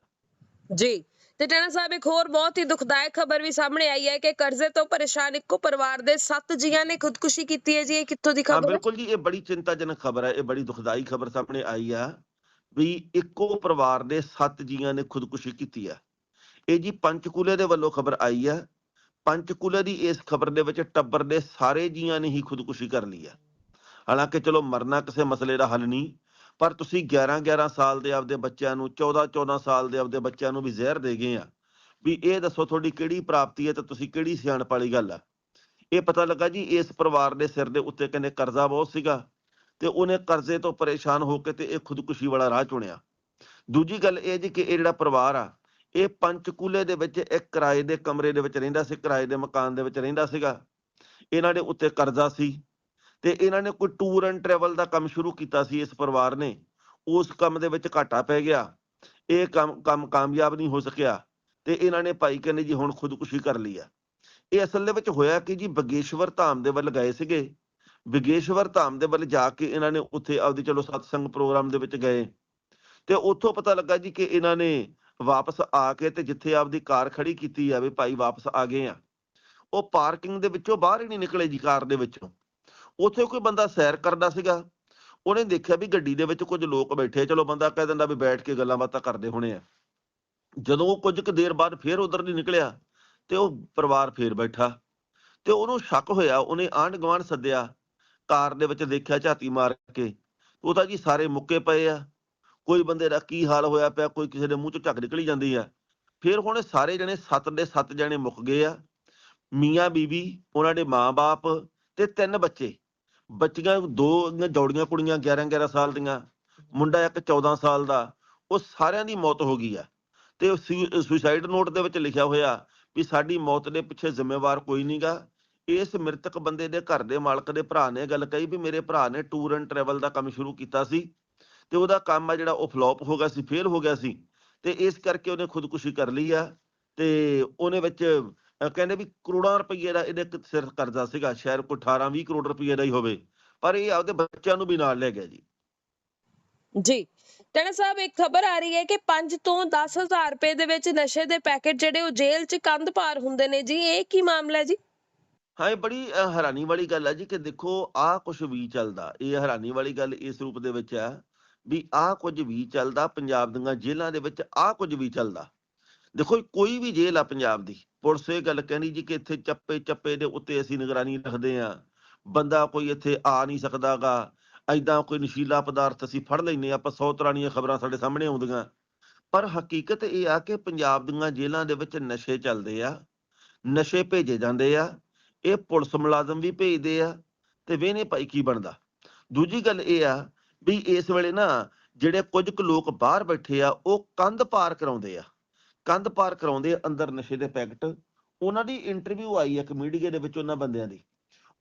ਜੀ ਤੇ ਟੈਣਾ ਸਾਹਿਬ ਇੱਕ ਹੋਰ ਬਹੁਤ ਹੀ ਦੁਖਦਾਇਕ ਖਬਰ ਵੀ ਸਾਹਮਣੇ ਆਈ ਹੈ ਕਿ ਕਰਜ਼ੇ ਤੋਂ ਪਰੇਸ਼ਾਨ ਇੱਕੋ ਪਰਿਵਾਰ ਦੇ 7 ਜੀਆਂ ਨੇ ਖੁਦਕੁਸ਼ੀ ਕੀਤੀ ਹੈ ਜੀ ਇਹ ਕਿੱਥੋਂ ਦੀ ਹਾਂ ਖਬਰ ਹੈ? ਬਿਲਕੁਲ ਜੀ ਇਹ ਬੜੀ ਚਿੰਤਾਜਨਕ ਖਬਰ ਹੈ ਇਹ ਬੜੀ ਦੁਖਦਾਈ ਖਬਰ ਸਾਹਮਣੇ ਆਈ ਆ ਵੀ ਇੱਕੋ ਪਰਿਵਾਰ ਦੇ 7 ਜੀਆਂ ਨੇ ਖੁਦਕੁਸ਼ੀ ਕੀਤੀ ਆ। ਇਹ ਜੀ ਪੰਚਕੂਲੇ ਦੇ ਵੱਲੋਂ ਖਬਰ ਆਈ ਆ। ਪੰਚਕੂਲੇ ਦੀ ਇਸ ਖਬਰ ਦੇ ਵਿੱਚ ਟੱਬਰ ਦੇ ਸਾਰੇ ਜੀਆਂ ਨੇ ਹੀ ਖੁਦਕੁਸ਼ੀ ਕਰ ਲਈ ਆ। ਹਾਲਾਂਕਿ ਚਲੋ ਮਰਨਾ ਕਿਸੇ ਮਸਲੇ ਦਾ ਹੱਲ ਨਹੀਂ, ਪਰ ਤੁਸੀਂ 11 11 ਸਾਲ ਦੇ ਆਪਦੇ ਬੱਚਿਆਂ ਨੂੰ 14 14 ਸਾਲ ਦੇ ਆਪਦੇ ਬੱਚਿਆਂ ਨੂੰ ਵੀ ਜ਼ਹਿਰ ਦੇ ਗਏ ਆ। ਵੀ ਇਹ ਦੱਸੋ ਤੁਹਾਡੀ ਕਿਹੜੀ ਪ੍ਰਾਪਤੀ ਹੈ ਤੇ ਤੁਸੀਂ ਕਿਹੜੀ ਸਿਆਣਪ ਵਾਲੀ ਗੱਲ ਆ? ਇਹ ਪਤਾ ਲੱਗਾ ਜੀ ਇਸ ਪਰਿਵਾਰ ਦੇ ਸਿਰ ਦੇ ਉੱਤੇ ਕਹਿੰਦੇ ਕਰਜ਼ਾ ਬਹੁਤ ਸੀਗਾ ਤੇ ਉਹਨੇ ਕਰਜ਼ੇ ਤੋਂ ਪਰੇਸ਼ਾਨ ਹੋ ਕੇ ਤੇ ਇਹ ਖੁਦਕੁਸ਼ੀ ਵਾਲਾ ਰਾਹ ਚੁਣਿਆ। ਦੂਜੀ ਗੱਲ ਇਹ ਜੀ ਕਿ ਇਹ ਜਿਹੜਾ ਪਰਿਵਾਰ ਆ ਇਹ ਪੰਚਕੂਲੇ ਦੇ ਵਿੱਚ, ਇੱਕ ਕਿਰਾਏ ਦੇ ਕਮਰੇ ਦੇ ਵਿੱਚ ਰਹਿੰਦਾ ਸੀ, ਕਿਰਾਏ ਦੇ ਮਕਾਨ ਦੇ ਵਿੱਚ ਰਹਿੰਦਾ ਸੀਗਾ। ਇਹਨਾਂ ਦੇ ਉੱਤੇ ਕਰਜ਼ਾ ਸੀ ਤੇ ਇਹਨਾਂ ਨੇ ਕੋਈ ਟੂਰ ਐਂਡ ਟਰੈਵਲ ਦਾ ਕੰਮ ਸ਼ੁਰੂ ਕੀਤਾ ਸੀ ਇਸ ਪਰਿਵਾਰ ਨੇ। ਉਸ ਕੰਮ ਦੇ ਵਿੱਚ ਘਾਟਾ ਪੈ ਗਿਆ। ਇਹ ਕੰਮ ਕੰਮ ਕਾਮਯਾਬ ਨਹੀਂ ਹੋ ਸਕਿਆ ਤੇ ਇਹਨਾਂ ਨੇ ਭਾਈ ਕਹਿੰਦੇ ਜੀ ਹੁਣ ਖੁਦਕੁਸ਼ੀ ਕਰ ਲਈ ਆ। ਇਹ ਅਸਲ ਦੇ ਵਿੱਚ ਹੋਇਆ ਕਿ ਜੀ? ਬਗੇਸ਼ਵਰ ਧਾਮ ਦੇ ਵੱਲ ਗਏ ਸੀਗੇ। ਬਗੇਸ਼ਵਰ ਧਾਮ ਦੇ ਵੱਲ ਜਾ ਕੇ ਇਹਨਾਂ ਨੇ ਉੱਥੇ ਆਪਦੀ ਚਲੋ ਸਤਸੰਗ ਪ੍ਰੋਗਰਾਮ ਦੇ ਵਿੱਚ ਗਏ। ਤੇ ਉੱਥੋਂ ਪਤਾ ਲੱਗਾ ਜੀ ਕਿ ਇਹਨਾਂ ਨੇ ਵਾਪਸ ਆ ਕੇ ਤੇ ਜਿੱਥੇ ਆਪਦੀ ਕਾਰ ਖੜੀ ਕੀਤੀ ਆ ਵੀ ਭਾਈ ਵਾਪਸ ਆ ਗਏ ਆ। ਉਹ ਪਾਰਕਿੰਗ ਦੇ ਵਿੱਚੋਂ ਬਾਹਰ ਹੀ ਨਹੀਂ ਨਿਕਲੇ ਜੀ ਕਾਰ ਦੇ ਵਿੱਚੋਂ। ਉੱਥੇ ਕੋਈ ਬੰਦਾ ਸੈਰ ਕਰਦਾ ਸੀਗਾ। ਉਹਨੇ ਦੇਖਿਆ ਵੀ ਗੱਡੀ ਦੇ ਵਿੱਚ ਕੁਝ ਲੋਕ ਬੈਠੇ ਚਲੋ ਬੰਦਾ ਕਹਿ ਦਿੰਦਾ ਵੀ ਬੈਠ ਕੇ ਗੱਲਾਂ ਬਾਤਾਂ ਕਰਦੇ ਹੋਣੇ ਆ। ਜਦੋਂ ਉਹ ਕੁਝ ਕੁ ਦੇਰ ਬਾਅਦ ਫੇਰ ਉਧਰ ਨਹੀਂ ਨਿਕਲਿਆ ਤੇ ਉਹ ਪਰਿਵਾਰ ਫੇਰ ਬੈਠਾ। ਤੇ ਉਹਨੂੰ ਸ਼ੱਕ ਹੋਇਆ, ਉਹਨੇ ਆਂਢ ਗੁਆਂਢ ਸੱਦਿਆ। ਕਾਰ ਦੇ ਵਿੱਚ ਦੇਖਿਆ ਝਾਤੀ ਮਾਰ ਕੇ। ਉਹ ਤਾਂ ਜੀ ਸਾਰੇ ਮੁੱਕੇ ਪਏ ਆ। ਕੋਈ ਬੰਦੇ ਦਾ ਕੀ ਹਾਲ ਹੋਇਆ ਪਿਆ, ਕੋਈ ਕਿਸੇ ਦੇ ਮੂੰਹ ਚੋਂ ਝੱਗ ਨਿਕਲੀ ਜਾਂਦੀ ਆ। ਫਿਰ ਹੁਣ ਸਾਰੇ ਜਣੇ ਸੱਤ ਦੇ ਸੱਤ ਜਣੇ ਮੁੱਕ ਗਏ ਆ। ਮੀਆਂ ਬੀਬੀ ਉਹਨਾਂ ਦੇ ਮਾਂ-ਬਾਪ ਤੇ ਤਿੰਨ ਬੱਚੇ। ਬੱਚੀਆਂ ਦੋ ਦੀਆਂ ਜੋੜੀਆਂ ਕੁੜੀਆਂ 11 11 ਸਾਲ ਦੀਆਂ। ਮੁੰਡਾ ਇੱਕ 14 ਸਾਲ ਦਾ। ਉਹ ਸਾਰਿਆਂ ਦੀ ਮੌਤ ਹੋ ਗਈ ਆ। ਤੇ ਸੁਸਾਈਡ ਨੋਟ ਦੇ ਵਿੱਚ ਲਿਖਿਆ ਹੋਇਆ ਵੀ ਸਾਡੀ ਮੌਤ ਦੇ ਪਿੱਛੇ ਜ਼ਿੰਮੇਵਾਰ ਕੋਈ ਨਹੀਂਗਾ ਇਸ ਮ੍ਰਿਤਕ ਬੰਦੇ ਦੇ ਘਰ ਦੇ ਮਾਲਕ ਦੇ ਭਰਾ ਨੇ ਗੱਲ ਕਹੀ ਵੀ ਮੇਰੇ ਭਰਾ ਨੇ ਟੂਰ ਐਂਡ ਟਰੈਵਲ ਦਾ ਕੰਮ ਸ਼ੁਰੂ ਕੀਤਾ ਸੀ। ਤੇ ਉਹਦਾ ਕੰਮ ਆ ਜਿਹੜਾ ਉਹ ਫਲॉप ਹੋ ਗਿਆ ਸੀ ਫੇਲ ਹੋ ਗਿਆ ਸੀ ਤੇ ਇਸ ਕਰਕੇ ਉਹਨੇ ਖੁਦਕੁਸ਼ੀ ਕਰ ਲਈ ਆ ਤੇ ਉਹਨੇ ਵਿੱਚ ਕਹਿੰਦੇ ਵੀ ਕਰੋੜਾਂ ਰੁਪਏ ਦਾ ਇਹਦੇ ਸਿਰ ਕਰਜ਼ਾ ਸੀਗਾ ਸ਼ਾਇਦ ਕੋਈ 18 20 ਕਰੋੜ ਰੁਪਏ ਦਾ ਹੀ ਹੋਵੇ ਪਰ ਇਹ ਆਪਦੇ ਬੱਚਿਆਂ ਨੂੰ ਵੀ ਨਾਲ ਲੈ ਗਿਆ ਜੀ। ਜੀ ਟੈਣਾ ਸਾਹਿਬ ਇੱਕ ਖਬਰ ਆ ਰਹੀ ਹੈ ਕਿ 5 ਤੋਂ 10000 ਰੁਪਏ ਦੇ ਵਿੱਚ ਨਸ਼ੇ ਦੇ ਪੈਕੇਟ ਜਿਹੜੇ ਉਹ ਜੇਲ੍ਹ 'ਚ ਕੰਧ ਪਾਰ ਹੁੰਦੇ ਨੇ ਜੀ ਇਹ ਕੀ ਮਾਮਲਾ ਹੈ ਜੀ? ਹਾਂ ਇਹ ਬੜੀ ਹੈਰਾਨੀ ਵਾਲੀ ਗੱਲ ਹੈ ਜੀ ਕਿ ਦੇਖੋ ਆਹ ਕੁਝ ਵੀ ਚੱਲਦਾ ਇਹ ਹੈਰਾਨੀ ਵਾਲੀ ਗੱਲ ਇਸ ਰੂਪ ਦੇ ਵਿੱਚ ਆ ਵੀ ਆਹ ਕੁਝ ਵੀ ਚੱਲਦਾ ਪੰਜਾਬ ਦੀਆਂ ਜੇਲ੍ਹਾਂ ਦੇ ਵਿੱਚ, ਆਹ ਕੁਝ ਵੀ ਚੱਲਦਾ। ਦੇਖੋ ਕੋਈ ਵੀ ਜੇਲ੍ਹ ਆ ਪੰਜਾਬ ਦੀ, ਪੁਲਿਸ ਇਹ ਗੱਲ ਕਹਿੰਦੀ ਜੀ ਕਿ ਇੱਥੇ ਚੱਪੇ ਚੱਪੇ ਦੇ ਉੱਤੇ ਅਸੀਂ ਨਿਗਰਾਨੀ ਰੱਖਦੇ ਆ ਬੰਦਾ ਕੋਈ ਇੱਥੇ ਆ ਨਹੀਂ ਸਕਦਾਗਾ ਐਦਾਂ ਕੋਈ ਨਸ਼ੀਲਾ ਪਦਾਰਥ ਅਸੀਂ ਫੜ ਲੈਨੇ ਆਪਾਂ 100 ਤਰ੍ਹਾਂ ਦੀਆਂ ਖਬਰਾਂ ਸਾਡੇ ਸਾਹਮਣੇ ਆਉਂਦੀਆਂ। ਪਰ ਹਕੀਕਤ ਇਹ ਆ ਕਿ ਪੰਜਾਬ ਦੀਆਂ ਜੇਲ੍ਹਾਂ ਦੇ ਵਿੱਚ ਨਸ਼ੇ ਚੱਲਦੇ ਆ, ਨਸ਼ੇ ਭੇਜੇ ਜਾਂਦੇ ਆ, ਇਹ ਪੁਲਿਸ ਮੁਲਾਜ਼ਮ ਵੀ ਭੇਜਦੇ ਆ, ਤੇ ਵੇਨੇ ਭਾਈ ਕੀ ਬਣਦਾ? ਦੂਜੀ ਗੱਲ ਇਹ ਆ ਵੀ ਇਸ ਵੇਲੇ ਨਾ ਜਿਹੜੇ ਕੁਝ ਕੁ ਲੋਕ ਬਾਹਰ ਬੈਠੇ ਆ, ਉਹ ਕੰਧ ਪਾਰ ਕਰਾਉਂਦੇ ਆ। ਕੰਧ ਪਾਰ ਕਰਾਉਂਦੇ ਆ ਅੰਦਰ ਨਸ਼ੇ ਦੇ ਪੈਕਟ। ਉਹਨਾਂ ਦੀ ਇੰਟਰਵਿਊ ਆਈ ਇੱਕ ਮੀਡੀਆ ਦੇ ਵਿੱਚ ਉਹਨਾਂ ਬੰਦਿਆਂ ਦੀ।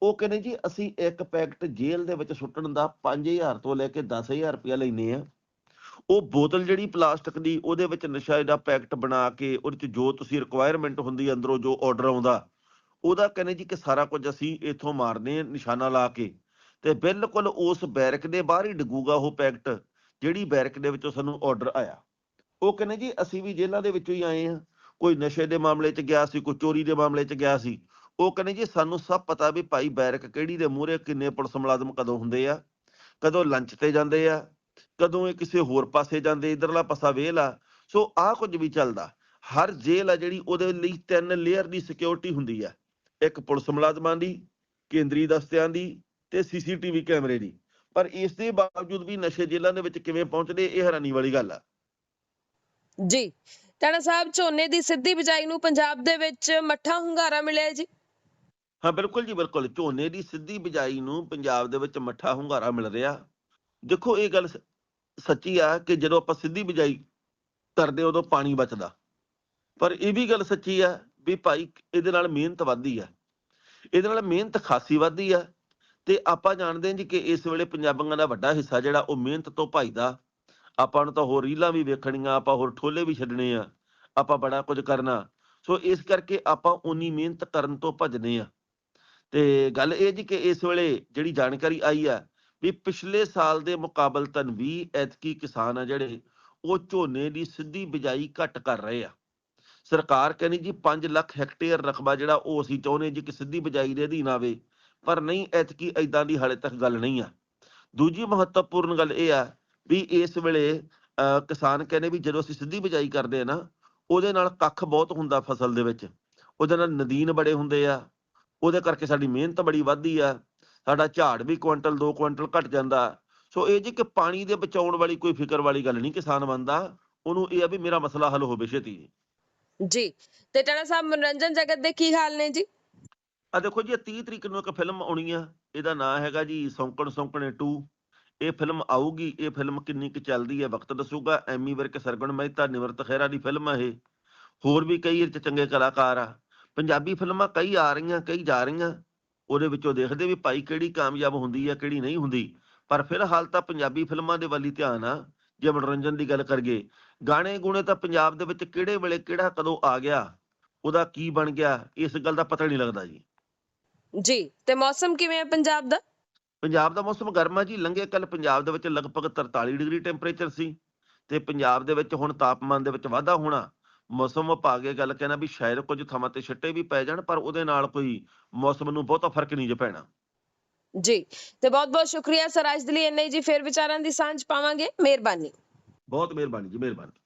ਉਹ ਕਹਿੰਦੇ ਜੀ, ਅਸੀਂ ਇੱਕ ਪੈਕਟ ਜੇਲ੍ਹ ਦੇ ਵਿੱਚ ਸੁੱਟਣ ਦਾ 5000 ਤੋਂ ਲੈ ਕੇ 10000 ਰੁਪਇਆ ਲੈਨੇ ਆ। ਉਹ ਬੋਤਲ ਜਿਹੜੀ ਪਲਾਸਟਿਕ ਦੀ, ਉਹਦੇ ਵਿੱਚ ਨਸ਼ਾ ਦਾ ਪੈਕਟ ਬਣਾ ਕੇ, ਉਹਦੇ ਚ ਜੋ ਤੁਸੀਂ ਰਿਕੁਆਇਰਮੈਂਟ ਹੁੰਦੀ ਅੰਦਰੋਂ ਜੋ ਆਰਡਰ ਆਉਂਦਾ, ਉਹਦਾ ਕਹਿੰਦੇ ਜੀ ਕਿ ਸਾਰਾ ਕੁਝ ਅਸੀਂ ਇੱਥੋਂ ਮਾਰਦੇ ਹਾਂ ਨਿਸ਼ਾਨਾ ਲਾ ਕੇ। ਤੇ ਬਿਲਕੁਲ ਉਸ ਬੈਰਕ ਦੇ ਬਾਹਰ ਹੀ ਡਿੱਗੂਗਾ ਉਹ ਪੈਕਟ, ਜਿਹੜੀ ਬੈਰਕ ਦੇ ਵਿੱਚੋਂ ਸਾਨੂੰ ਆਰਡਰ ਆਇਆ। ਉਹ ਕਹਿੰਦੇ ਜੀ, ਅਸੀਂ ਵੀ ਜੇਲ੍ਹਾਂ ਦੇ ਵਿੱਚੋਂ ਹੀ ਆਏ ਹਾਂ। ਕੋਈ ਨਸ਼ੇ ਦੇ ਮਾਮਲੇ 'ਚ ਗਿਆ ਸੀ, ਕੋਈ ਚੋਰੀ ਦੇ ਮਾਮਲੇ 'ਚ ਗਿਆ ਸੀ। ਉਹ ਕਹਿੰਦੇ ਜੀ, ਸਾਨੂੰ ਸਭ ਪਤਾ ਵੀ ਭਾਈ ਬੈਰਕ ਕਿਹੜੀ ਦੇ ਮੂਹਰੇ ਕਿੰਨੇ ਪੁਲਿਸ ਮੁਲਾਜ਼ਮ ਕਦੋਂ ਹੁੰਦੇ ਆ, ਕਦੋਂ ਲੰਚ ਤੇ ਜਾਂਦੇ ਆ, ਕਦੋਂ ਇਹ ਕਿਸੇ ਹੋਰ ਪਾਸੇ ਜਾਂਦੇ, ਇਧਰਲਾ ਪਾਸਾ ਵੇਲ ਆ ਸੋ ਆਹ ਕੁਝ ਵੀ ਚੱਲਦਾ। ਹਰ ਜੇਲ੍ਹ ਆ ਜਿਹੜੀ, ਉਹਦੇ ਲਈ ਤਿੰਨ ਲੇਅਰ ਦੀ ਸਿਕਿਉਰਿਟੀ ਹੁੰਦੀ ਆ। ਇੱਕ ਪੁਲਿਸ ਮੁਲਾਜ਼ਮਾਂ ਦੀ, ਕੇਂਦਰੀ ਦਸਤਿਆਂ ਦੀ ਤੇ ਸੀਸੀਟੀਵੀ ਕੈਮਰੇ ਦੀ। ਪਰ ਇਸ ਦੇ ਬਾਵਜੂਦ ਵੀ ਨਸ਼ੇ ਜੇਲ੍ਹਾਂ ਦੇ ਵਿੱਚ ਕਿਵੇਂ ਪਹੁੰਚਦੇ ਇਹ ਹੈਰਾਨੀ ਵਾਲੀ ਗੱਲ ਆ। ਜੀ ਟੈਣਾ ਸਾਹਿਬ ਝੋਨੇ ਦੀ ਸਿੱਧੀ ਬਿਜਾਈ ਨੂੰ ਪੰਜਾਬ ਦੇ ਵਿੱਚ ਮੱਠਾ ਹੁੰਗਾਰਾ ਮਿਲਿਆ ਜੀ। ਹਾਂ ਬਿਲਕੁਲ ਜੀ ਬਿਲਕੁਲ। ਝੋਨੇ ਦੀ ਸਿੱਧੀ ਬਿਜਾਈ ਨੂੰ ਪੰਜਾਬ ਦੇ ਵਿੱਚ ਮੱਠਾ ਹੁੰਗਾਰਾ ਮਿਲ ਰਿਹਾ। ਦੇਖੋ ਇਹ ਗੱਲ ਸੱਚੀ ਆ ਕਿ ਜਦੋਂ ਆਪਾਂ ਸਿੱਧੀ ਬਿਜਾਈ ਕਰਦੇ ਉਦੋਂ ਪਾਣੀ ਬਚਦਾ। ਪਰ ਇਹ ਵੀ ਗੱਲ ਸੱਚੀ ਆ ਵੀ ਭਾਈ ਇਹਦੇ ਨਾਲ ਮਿਹਨਤ ਵੱਧਦੀ ਆ। ਇਹਦੇ ਨਾਲ ਮਿਹਨਤ ਖਾਸੀ ਵੱਧਦੀ ਆ। ਤੇ ਆਪਾਂ ਜਾਣਦੇ ਹਾਂ ਜੀ ਕਿ ਇਸ ਵੇਲੇ ਪੰਜਾਬੀਆਂ ਦਾ ਵੱਡਾ ਹਿੱਸਾ ਜਿਹੜਾ ਉਹ ਮਿਹਨਤ ਤੋਂ ਭਜਦਾ ਆਪਾਂ ਨੂੰ ਤਾਂ ਹੋਰ ਰੀਲਾਂ ਵੀ ਵੇਖਣੀਆਂ, ਆਪਾਂ ਹੋਰ ਠੋਲੇ ਵੀ ਛੱਡਣੇ ਆ, ਆਪਾਂ ਬੜਾ ਕੁਝ ਕਰਨਾ। ਸੋ ਇਸ ਕਰਕੇ ਆਪਾਂ ਉਨੀ ਮਿਹਨਤ ਕਰਨ ਤੋਂ ਭੱਜਦੇ ਆ ਤੇ ਗੱਲ ਇਹ ਜੀ ਕਿ ਇਸ ਵੇਲੇ ਜਿਹੜੀ ਜਾਣਕਾਰੀ ਆਈ ਆ ਵੀ ਪਿਛਲੇ ਸਾਲ ਦੇ ਮੁਕਾਬਲਤਨ ਵੀ ਐਤਕੀ ਕਿਸਾਨ ਆ ਜਿਹੜੇ, ਉਹ ਝੋਨੇ ਦੀ ਸਿੱਧੀ ਬਿਜਾਈ ਘੱਟ ਕਰ ਰਹੇ ਆ। ਸਰਕਾਰ ਕਹਿੰਦੀ ਜੀ 5 ਲੱਖ ਹੈਕਟੇਅਰ ਰਕਬਾ ਜਿਹੜਾ ਉਹ ਅਸੀਂ ਚਾਹੁੰਦੇ ਜੀ ਕਿ ਸਿੱਧੀ ਬਿਜਾਈ ਦੇ ਅਧੀਨ ਆਵੇ। ਪਰ ਨਹੀਂ, ਐਤਕੀ ਐਦਾਂ ਦੀ ਹਾਲੇ ਤੱਕ ਗੱਲ ਨਹੀਂ ਆ। ਦੂਜੀ ਮਹੱਤਵਪੂਰਨ ਗੱਲ ਇਹ ਆ ਵੀ ਇਸ ਵੇਲੇ ਕਿਸਾਨ ਕਹਿੰਦੇ ਵੀ ਜਦੋਂ ਅਸੀਂ ਸਿੱਧੀ ਬਿਜਾਈ ਕਰਦੇ ਆ ਨਾ, ਉਹਦੇ ਨਾਲ ਕੱਖ ਬਹੁਤ ਹੁੰਦਾ ਫਸਲ ਦੇ ਵਿੱਚ। ਉਹਦੇ ਨਾਲ ਨਦੀਨ ਬੜੇ ਹੁੰਦੇ ਆ। ਉਹਦੇ ਕਰਕੇ ਸਾਡੀ ਮਿਹਨਤ ਬੜੀ ਵੱਧਦੀ ਆ। ਸਾਡਾ ਝਾੜ ਵੀ ਕੁਇੰਟਲ 2 ਕੁਇੰਟਲ ਘਟ ਜਾਂਦਾ। ਸੋ ਇਹ ਜੀ ਕਿ ਪਾਣੀ ਦੇ ਬਚਾਉਣ ਵਾਲੀ ਕੋਈ ਫਿਕਰ ਵਾਲੀ ਗੱਲ ਨਹੀਂ ਕਿਸਾਨ ਮੰਨਦਾ ਉਹਨੂੰ ਇਹ ਆ ਵੀ ਮੇਰਾ ਮਸਲਾ ਹੱਲ ਹੋਵੇ ਛੇਤੀ। ਜੀ। ਤੇ ਟਾਣਾ ਸਾਹਿਬ, ਮਨੋਰੰਜਨ ਜਗਤ ਦੇ ਕੀ ਹਾਲ ਨੇ ਜੀ? ਆ ਦੇਖੋ ਜੀ, ਇਹ 30 ਤਰੀਕ ਨੂੰ ਇੱਕ ਫਿਲਮ ਆਉਣੀ ਆ, ਇਹਦਾ ਨਾਮ ਹੈਗਾ ਜੀ ਸੌਂਕਣ ਸੌਂਕਣੇ 2 ਇਹ ਫਿਲਮ ਆਊਗੀ, ਇਹ ਫਿਲਮ ਕਿੰਨੀ ਕੁ ਚੱਲਦੀ ਹੈ ਵਕਤ ਦੱਸੂਗਾ। ਐਮੀ ਵਿਰਕ, ਸਰਗਣ ਮਹਿਤਾ ਨਿਮਰਤ ਖਹਿਰਾ ਦੀ ਫਿਲਮ ਆ ਇਹ। ਹੋਰ ਵੀ ਕਈ ਇਹ ਚੰਗੇ ਕਲਾਕਾਰ ਆ। ਪੰਜਾਬੀ ਫਿਲਮਾਂ ਕਈ ਆ ਰਹੀਆਂ, ਕਈ ਜਾ ਰਹੀਆਂ। ਉਹਦੇ ਵਿੱਚੋਂ ਦੇਖਦੇ ਵੀ ਭਾਈ ਕਿਹੜੀ ਕਾਮਯਾਬ ਹੁੰਦੀ ਆ, ਕਿਹੜੀ ਨਹੀਂ ਹੁੰਦੀ। ਪਰ ਫਿਲਹਾਲ ਤਾਂ ਪੰਜਾਬੀ ਫਿਲਮਾਂ ਦੇ ਵੱਲ ਹੀ ਧਿਆਨ ਆ। ਜੇ ਮਨੋਰੰਜਨ ਦੀ ਗੱਲ ਕਰੀਏ, ਗਾਣੇ ਗੁਣੇ ਤਾਂ ਪੰਜਾਬ ਦੇ ਵਿੱਚ ਕਿਹੜੇ ਵੇਲੇ ਕਿਹੜਾ ਕਦੋਂ ਆ ਗਿਆ, ਉਹਦਾ ਕੀ ਬਣ ਗਿਆ, ਇਸ ਗੱਲ ਦਾ ਪਤਾ ਨਹੀਂ ਲੱਗਦਾ ਜੀ। ਜੀ ਤੇ ਮੌਸਮ ਕਿਵੇਂ ਹੈ ਪੰਜਾਬ ਦਾ? ਪੰਜਾਬ ਦਾ ਮੌਸਮ ਗਰਮ ਆ ਜੀ ਲੰਘੇ ਕੱਲ ਪੰਜਾਬ ਦੇ ਵਿੱਚ ਲਗਭਗ 43 ਡਿਗਰੀ ਟੈਂਪਰੇਚਰ ਸੀ ਤੇ ਪੰਜਾਬ ਦੇ ਵਿੱਚ ਹੁਣ ਤਾਪਮਾਨ ਦੇ ਵਿੱਚ ਵਾਧਾ ਹੋਣਾ। ਮੌਸਮ ਵਿਭਾਗ ਇਹ ਗੱਲ ਕਹਿਣਾ ਵੀ ਸ਼ਾਇਦ ਕੁਝ ਥਾਵਾਂ ਤੇ ਛਿੱਟੇ ਵੀ ਪੈ ਜਾਣ ਪਰ ਉਹਦੇ ਨਾਲ ਕੋਈ ਮੌਸਮ ਨੂੰ ਬਹੁਤਾ ਫ਼ਰਕ ਨਹੀਂ ਜੇ ਪੈਣਾ। ਜੀ ਤੇ ਬਹੁਤ ਬਹੁਤ ਸ਼ੁਕਰੀਆ ਸਰ ਅੱਜ ਦੇ ਲਈ ਇੰਨਾ ਹੀ ਜੀ ਫਿਰ ਵਿਚਾਰਾਂ ਦੀ ਸਾਂਝ ਪਾਵਾਂਗੇ। ਮਿਹਰਬਾਨੀ। ਬਹੁਤ ਮਿਹਰਬਾਨੀ ਜੀ ਮਿਹਰਬਾਨੀ।